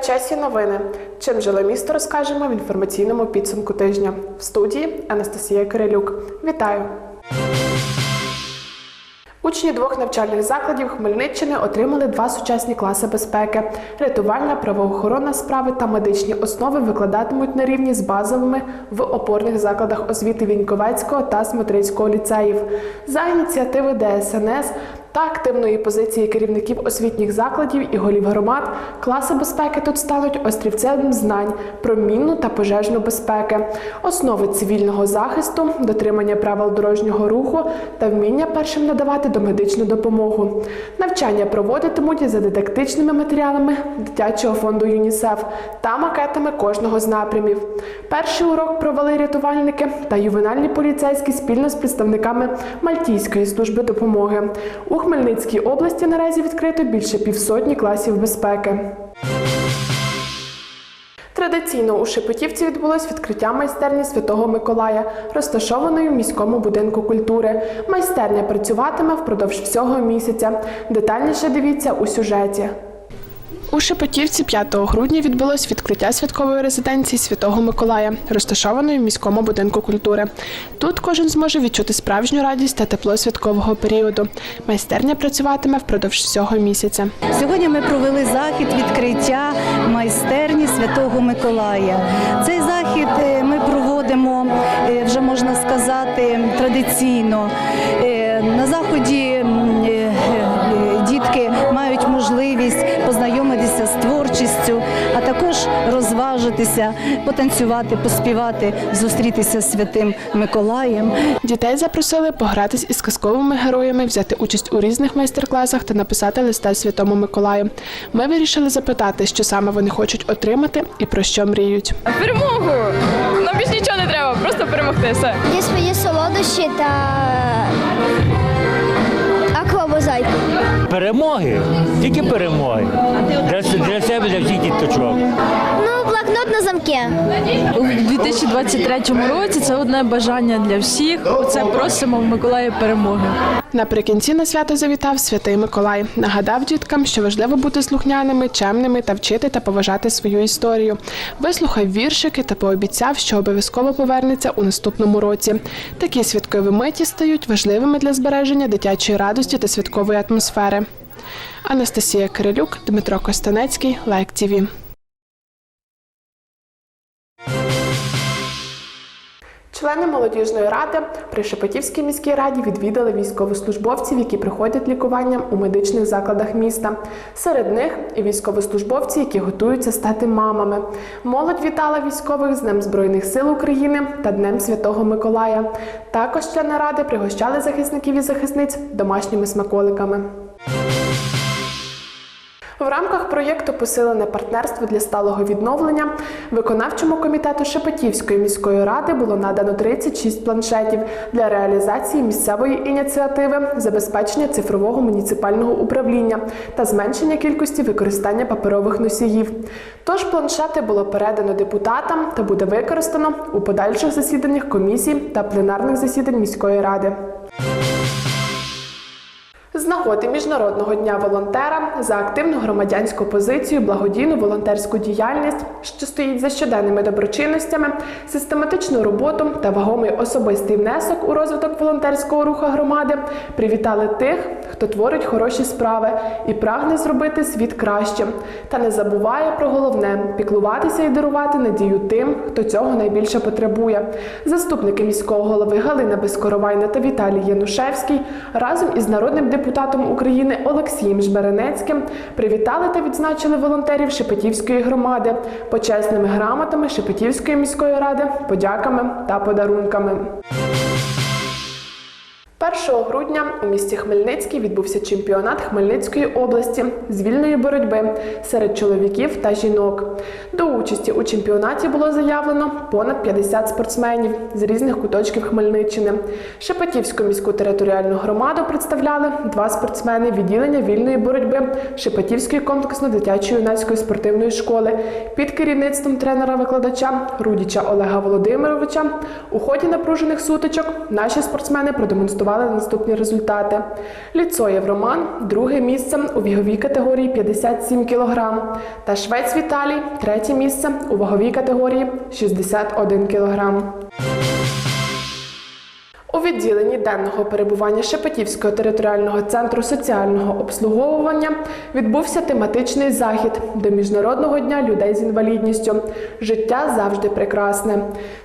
Часі новини. Чим жило місто розкажемо в інформаційному підсумку тижня. В студії Анастасія Кирилюк. Вітаю! Учні двох навчальних закладів Хмельниччини отримали два сучасні класи безпеки. Рятувальна, правоохоронна справи та медичні основи викладатимуть на рівні з базовими в опорних закладах освіти Віньковецького та Смотрицького ліцеїв. За ініціативи ДСНС та активної позиції керівників освітніх закладів і голів громад класи безпеки тут стануть острівцем знань про мінну та пожежну безпеки, основи цивільного захисту, дотримання правил дорожнього руху та вміння першим надавати домедичну допомогу. Навчання проводитимуть за дидактичними матеріалами дитячого фонду ЮНІСЕФ та макетами кожного з напрямів. Перший урок провели рятувальники та ювенальні поліцейські спільно з представниками Мальтійської служби допомоги. У Хмельницькій області наразі відкрито більше півсотні класів безпеки. Традиційно у Шепетівці відбулось відкриття майстерні Святого Миколая, розташованої в міському будинку культури. Майстерня працюватиме впродовж всього місяця. Детальніше дивіться у сюжеті. У Шепетівці 5 грудня відбулось відкриття святкової резиденції Святого Миколая, розташованої в міському будинку культури. Тут кожен зможе відчути справжню радість та тепло святкового періоду. Майстерня працюватиме впродовж всього місяця. Сьогодні ми провели захід відкриття майстерні Святого Миколая. Цей захід е, ми проводимо е, вже можна сказати традиційно. Е, На заході дітки мають можливість познайомитися творчістю, а також розважитися, потанцювати, поспівати, зустрітися з святим Миколаєм. Дітей запросили погратись із казковими героями, взяти участь у різних майстер-класах та написати листа Святому Миколаю. Ми вирішили запитати, що саме вони хочуть отримати і про що мріють. Перемогу! Нам більш нічого не треба, просто перемогти все. Є свої солодощі та аквабозайку. Перемоги, тільки перемоги. Для, для себе, для всіх діточок. На замки. У 2023 році це одне бажання для всіх. Оце просимо в Миколаї перемоги. Наприкінці на свято завітав святий Миколай. Нагадав діткам, що важливо бути слухняними, чемними та вчити та поважати свою історію. Вислухав віршики та пообіцяв, що обов'язково повернеться у наступному році. Такі святкові миті стають важливими для збереження дитячої радості та святкової атмосфери. Анастасія Кирилюк, Дмитро Костанецький, Лайк ТІВІ. Члени молодіжної ради при Шепетівській міській раді відвідали військовослужбовців, які приходять лікуванням у медичних закладах міста. Серед них і військовослужбовці, які готуються стати мамами. Молодь вітала військових з Днем Збройних сил України та Днем Святого Миколая. Також члени ради пригощали захисників і захисниць домашніми смаколиками. В рамках проєкту Посилене партнерство для сталого відновлення виконавчому комітету Шепетівської міської ради було надано 36 планшетів для реалізації місцевої ініціативи забезпечення цифрового муніципального управління та зменшення кількості використання паперових носіїв. Тож планшети було передано депутатам та буде використано у подальших засіданнях комісій та пленарних засідань міської ради. З нагоди Міжнародного дня волонтера за активну громадянську позицію, благодійну волонтерську діяльність, що стоїть за щоденними доброчинностями, систематичну роботу та вагомий особистий внесок у розвиток волонтерського руху громади, привітали тих, хто творить хороші справи і прагне зробити світ кращим, та не забуває про головне піклуватися і дарувати надію тим, хто цього найбільше потребує. Заступники міського голови Галина Безкоровайна та Віталій Янушевський разом із народним депутатом України Олексієм Жберенецьким привітали та відзначили волонтерів Шепетівської громади почесними грамотами Шепетівської міської ради, подяками та подарунками. 1 грудня у місті Хмельницький відбувся чемпіонат Хмельницької області з вільної боротьби серед чоловіків та жінок. До участі у чемпіонаті було заявлено понад 50 спортсменів з різних куточків Хмельниччини. Шепетівську міську територіальну громаду представляли два спортсмени відділення вільної боротьби Шепетівської комплексно-дитячої юнацької спортивної школи під керівництвом тренера-викладача Рудіча Олега Володимировича. У ході напружених сутичок наші спортсмени продемонстрували показали наступні результати. Ліцоєв Роман друге місце у віговій категорії 57 кг та Швець Віталій третє місце у ваговій категорії 61 кг. У відділенні денного перебування Шепетівського територіального центру соціального обслуговування відбувся тематичний захід до Міжнародного дня людей з інвалідністю. Життя завжди прекрасне.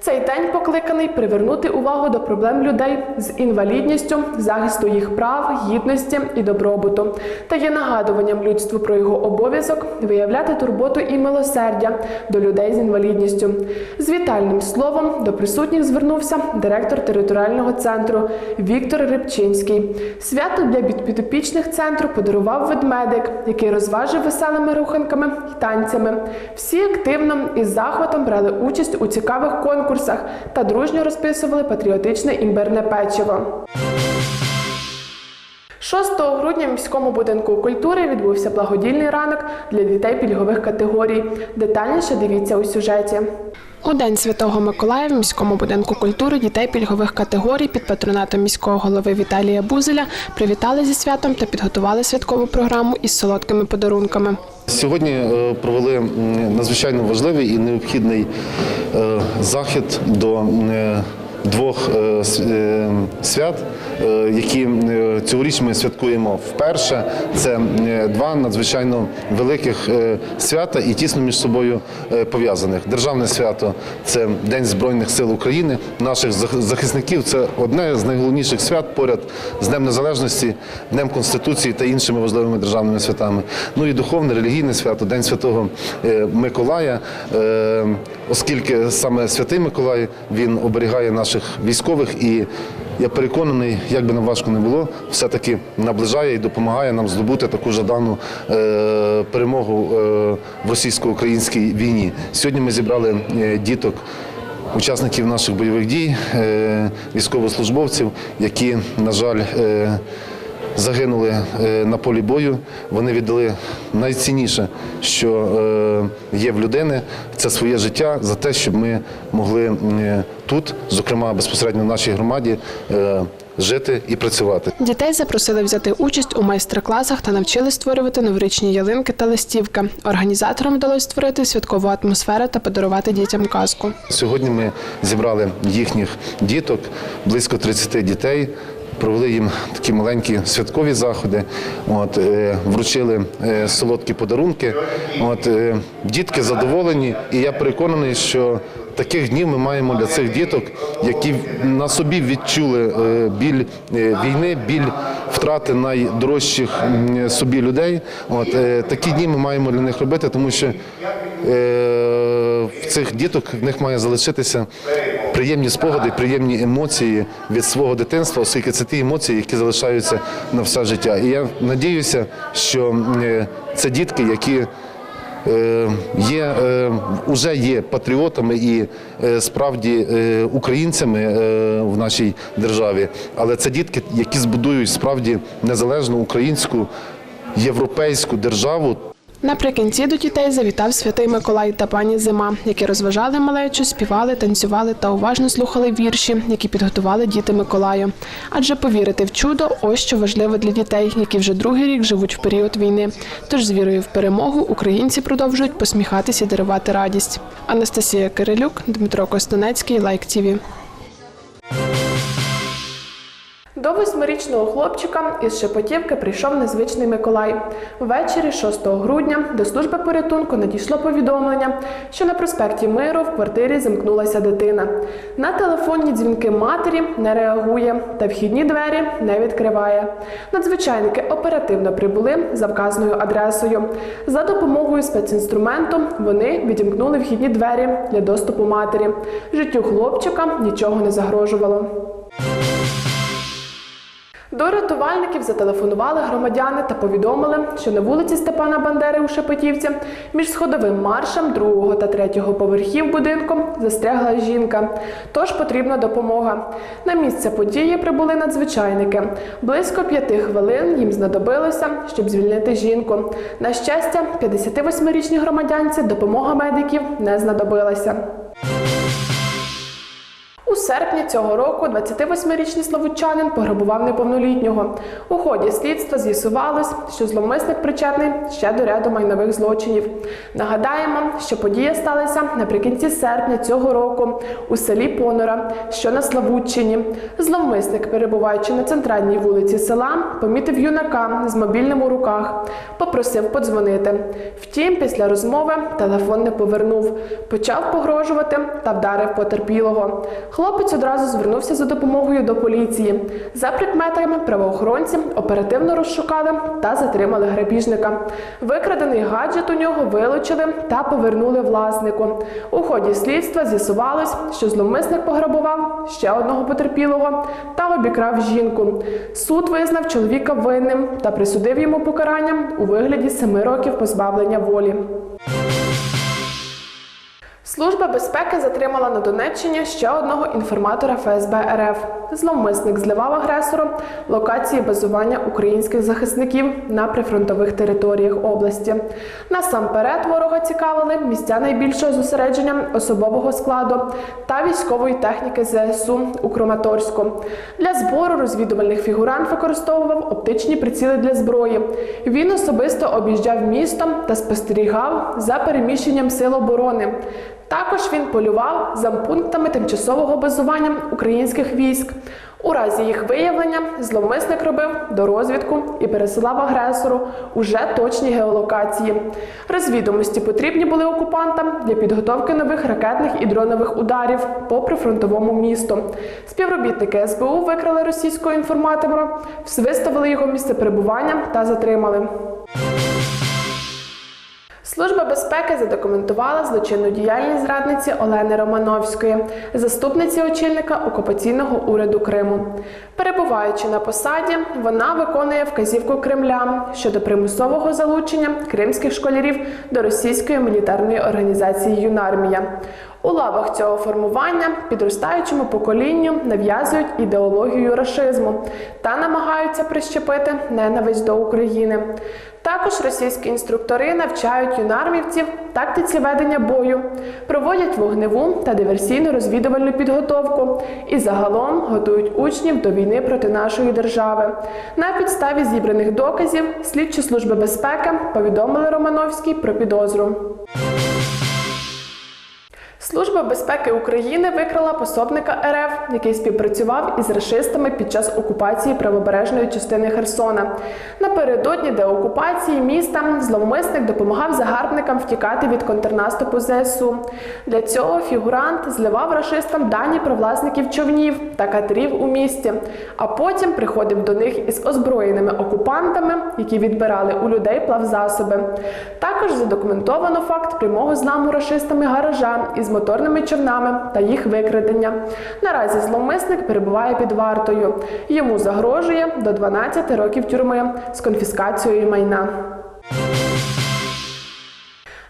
Цей день покликаний привернути увагу до проблем людей з інвалідністю, захисту їх прав, гідності і добробуту, та є нагадуванням людству про його обов'язок виявляти турботу і милосердя до людей з інвалідністю. З вітальним словом до присутніх звернувся директор територіального центру Віктор Рибчинський. Свято для підпідопічних центру подарував ведмедик, який розважив веселими руханками і танцями. Всі активно і з захватом брали участь у цікавих конкурсах та дружньо розписували патріотичне імбирне печиво. 6 грудня в міському будинку культури відбувся благодійний ранок для дітей пільгових категорій. Детальніше дивіться у сюжеті. У День Святого Миколая в міському будинку культури дітей пільгових категорій під патронатом міського голови Віталія Бузеля привітали зі святом та підготували святкову програму із солодкими подарунками. Сьогодні е, провели надзвичайно важливий і необхідний е, захід до е, двох е, е, свят, е, які цьогоріч ми святкуємо вперше. Це два надзвичайно великих свята і тісно між собою пов'язаних. Державне свято це День Збройних сил України, наших захисників. Це одне з найголовніших свят поряд з Днем Незалежності, Днем Конституції та іншими важливими державними святами. Ну і духовне, релігійне свято, День Святого Миколая, оскільки саме Святий Миколай він оберігає наших військових і. Я переконаний, як би нам важко не було, все-таки наближає і допомагає нам здобути таку жадану е, перемогу е, в російсько-українській війні. Сьогодні ми зібрали е, діток учасників наших бойових дій, е, військовослужбовців, які, на жаль, е, загинули е, на полі бою. Вони віддали найцінніше, що е, є в людини, це своє життя за те, щоб ми могли е, тут, зокрема безпосередньо в нашій громаді, жити і працювати. Дітей запросили взяти участь у майстер-класах та навчили створювати новорічні ялинки та листівки. Організаторам вдалося створити святкову атмосферу та подарувати дітям казку. Сьогодні ми зібрали їхніх діток, близько 30 дітей. Провели їм такі маленькі святкові заходи, от, е, вручили е, солодкі подарунки. От, е, дітки задоволені, і я переконаний, що таких днів ми маємо для цих діток, які на собі відчули біль війни, біль втрати найдорожчих собі людей. От, такі дні ми маємо для них робити, тому що в цих діток в них має залишитися приємні спогади, приємні емоції від свого дитинства, оскільки це ті емоції, які залишаються на все життя. І я надіюся, що е, це дітки, які е, є, е, вже є патріотами і е, справді е, українцями е, в нашій державі, але це дітки, які збудують справді незалежну українську європейську державу. Наприкінці до дітей завітав святий Миколай та пані Зима, які розважали малечу, співали, танцювали та уважно слухали вірші, які підготували діти Миколаю. Адже повірити в чудо ось що важливо для дітей, які вже другий рік живуть в період війни. Тож з вірою в перемогу українці продовжують посміхатися і дарувати радість. Анастасія Кирилюк, Дмитро Костонецький, Лайк ТІВІ. Восьмирічного хлопчика із Шепотівки прийшов незвичний Миколай. Ввечері 6 грудня до служби порятунку надійшло повідомлення, що на проспекті Миру в квартирі замкнулася дитина. На телефонні дзвінки матері не реагує та вхідні двері не відкриває. Надзвичайники оперативно прибули за вказаною адресою. За допомогою спецінструменту вони відімкнули вхідні двері для доступу матері. Життю хлопчика нічого не загрожувало. До рятувальників зателефонували громадяни та повідомили, що на вулиці Степана Бандери у Шепетівці між сходовим маршем другого та третього поверхів будинку застрягла жінка. Тож потрібна допомога. На місце події прибули надзвичайники. Близько п'яти хвилин їм знадобилося, щоб звільнити жінку. На щастя, 58-річній громадянці допомога медиків не знадобилася. Серпні цього року 28-річний славутчанин пограбував неповнолітнього. У ході слідства з'ясувалось, що зловмисник причетний ще до ряду майнових злочинів. Нагадаємо, що подія сталася наприкінці серпня цього року у селі Понора, що на Славутчині. Зловмисник, перебуваючи на центральній вулиці села, помітив юнака з мобільним у руках, попросив подзвонити. Втім, після розмови телефон не повернув, почав погрожувати та вдарив потерпілого. Хлопець одразу звернувся за допомогою до поліції. За прикметами правоохоронці оперативно розшукали та затримали грабіжника. Викрадений гаджет у нього вилучили та повернули власнику. У ході слідства з'ясувалось, що зловмисник пограбував ще одного потерпілого та обікрав жінку. Суд визнав чоловіка винним та присудив йому покарання у вигляді семи років позбавлення волі. Служба безпеки затримала на Донеччині ще одного інформатора ФСБ РФ. Зловмисник зливав агресору локації базування українських захисників на прифронтових територіях області. Насамперед ворога цікавили місця найбільшого зосередження особового складу та військової техніки ЗСУ у Краматорську. Для збору розвідувальних фігурант використовував оптичні приціли для зброї. Він особисто об'їжджав місто та спостерігав за переміщенням сил оборони. Також він полював за пунктами тимчасового базування українських військ. У разі їх виявлення зловмисник робив дорозвідку і пересилав агресору уже точні геолокації. Розвідомості потрібні були окупантам для підготовки нових ракетних і дронових ударів по прифронтовому місту. Співробітники СБУ викрали російського інформатора, виставили його місце перебування та затримали. Служба безпеки задокументувала злочинну діяльність зрадниці Олени Романовської, заступниці очільника окупаційного уряду Криму. Перебуваючи на посаді, вона виконує вказівку Кремля щодо примусового залучення кримських школярів до російської мілітарної організації Юнармія. У лавах цього формування підростаючому поколінню нав'язують ідеологію рашизму та намагаються прищепити ненависть до України. Також російські інструктори навчають юнармівців тактиці ведення бою, проводять вогневу та диверсійну розвідувальну підготовку і загалом готують учнів до війни проти нашої держави. На підставі зібраних доказів слідчі служби безпеки повідомили Романовській про підозру. Служба безпеки України викрила пособника РФ, який співпрацював із рашистами під час окупації правобережної частини Херсона. Напередодні деокупації міста зловмисник допомагав загарбникам втікати від контрнаступу ЗСУ. Для цього фігурант зливав рашистам дані про власників човнів та катерів у місті, а потім приходив до них із озброєними окупантами, які відбирали у людей плавзасоби. Також задокументовано факт прямого зламу рашистами гаража із моторними човнами та їх викрадення. Наразі зловмисник перебуває під вартою. Йому загрожує до 12 років тюрми з конфіскацією майна.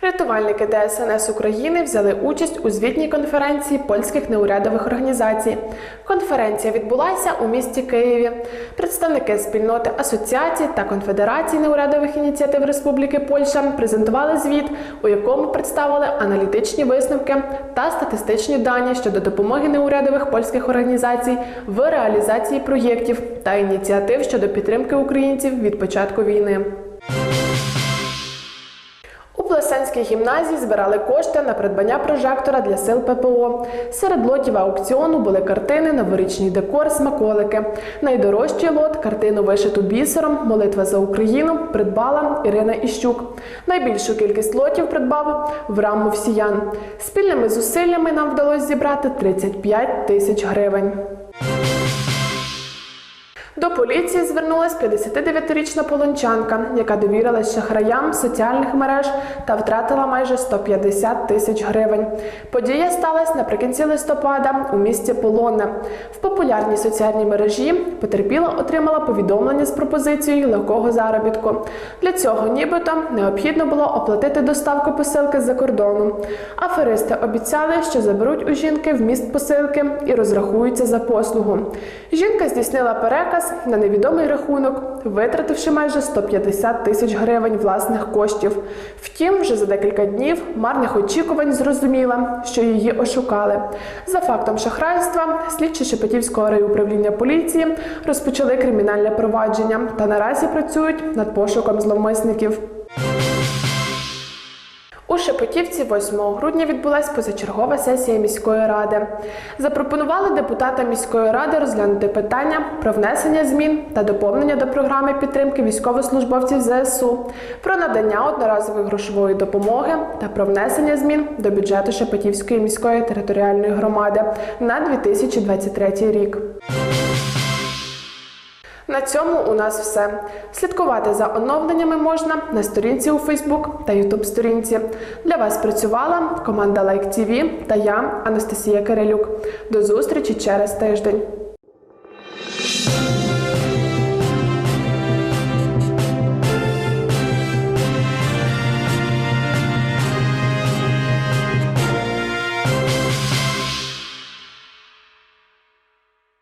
Рятувальники ДСНС України взяли участь у звітній конференції польських неурядових організацій. Конференція відбулася у місті Києві. Представники спільноти асоціацій та конфедерацій неурядових ініціатив Республіки Польща презентували звіт, у якому представили аналітичні висновки та статистичні дані щодо допомоги неурядових польських організацій в реалізації проєктів та ініціатив щодо підтримки українців від початку війни. Плесенській гімназії збирали кошти на придбання прожектора для сил ППО. Серед лотів аукціону були картини, новорічний декор, смаколики. Найдорожчий лот картину вишиту бісером Молитва за Україну придбала Ірина Іщук. Найбільшу кількість лотів придбав Врам Мовсіян. Спільними зусиллями нам вдалося зібрати 35 тисяч гривень. До поліції звернулась 59-річна полончанка, яка довірилась шахраям соціальних мереж та втратила майже 150 тисяч гривень. Подія сталася наприкінці листопада у місті Полонне. В популярній соціальній мережі потерпіла отримала повідомлення з пропозицією легкого заробітку. Для цього нібито необхідно було оплатити доставку посилки з-за кордону. Аферисти обіцяли, що заберуть у жінки вміст посилки і розрахуються за послугу. Жінка здійснила переказ на невідомий рахунок, витративши майже 150 тисяч гривень власних коштів. Втім, вже за декілька днів марних очікувань зрозуміла, що її ошукали. За фактом шахрайства, слідчі Шепетівського райуправління поліції розпочали кримінальне провадження та наразі працюють над пошуком зловмисників. Шепетівці 8 грудня відбулася позачергова сесія міської ради. Запропонували депутатам міської ради розглянути питання про внесення змін та доповнення до програми підтримки військовослужбовців ЗСУ, про надання одноразової грошової допомоги та про внесення змін до бюджету Шепетівської міської територіальної громади на 2023 рік. На цьому у нас все. Слідкувати за оновленнями можна на сторінці у Фейсбук та Ютуб сторінці. Для вас працювала команда like TV та я, Анастасія Кирилюк. До зустрічі через тиждень.